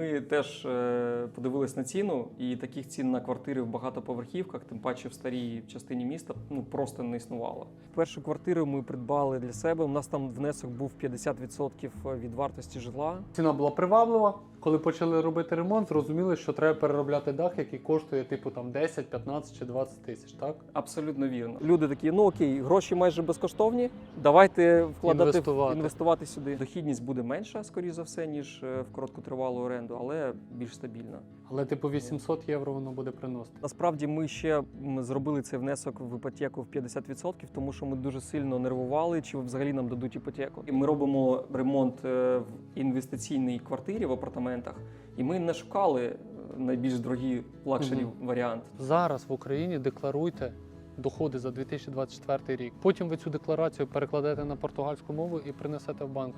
ми теж е, подивились на ціну, і таких цін на квартири в багатоповерхівках, тим паче в старій частині міста, ну просто не існувало. Першу квартиру ми придбали для себе. У нас там внесок був 50% від вартості житла. Ціна була приваблива. Коли почали робити ремонт, зрозуміли, що треба переробляти дах, який коштує типу там 10, 15 чи 20 тисяч. Так Абсолютно вірно. Люди такі, ну окей, гроші майже безкоштовні. Давайте вкладати Інвестувати. інвестувати сюди. Дохідність буде менша, скоріш за все, ніж е, в короткотривалу оренду, але більш стабільна. але типу 800 євро воно буде приносити. Насправді ми ще зробили цей внесок в іпотеку в 50%, тому що ми дуже сильно нервували, чи взагалі нам дадуть іпотеку. І ми робимо ремонт е, в інвестиційній квартирі в апартаментах, і ми не шукали е, найбільш дорогі лакшері угу. варіант. Зараз в Україні декларуйте доходи за 2024 рік. Потім ви цю декларацію перекладете на португальську мову і принесете в банк.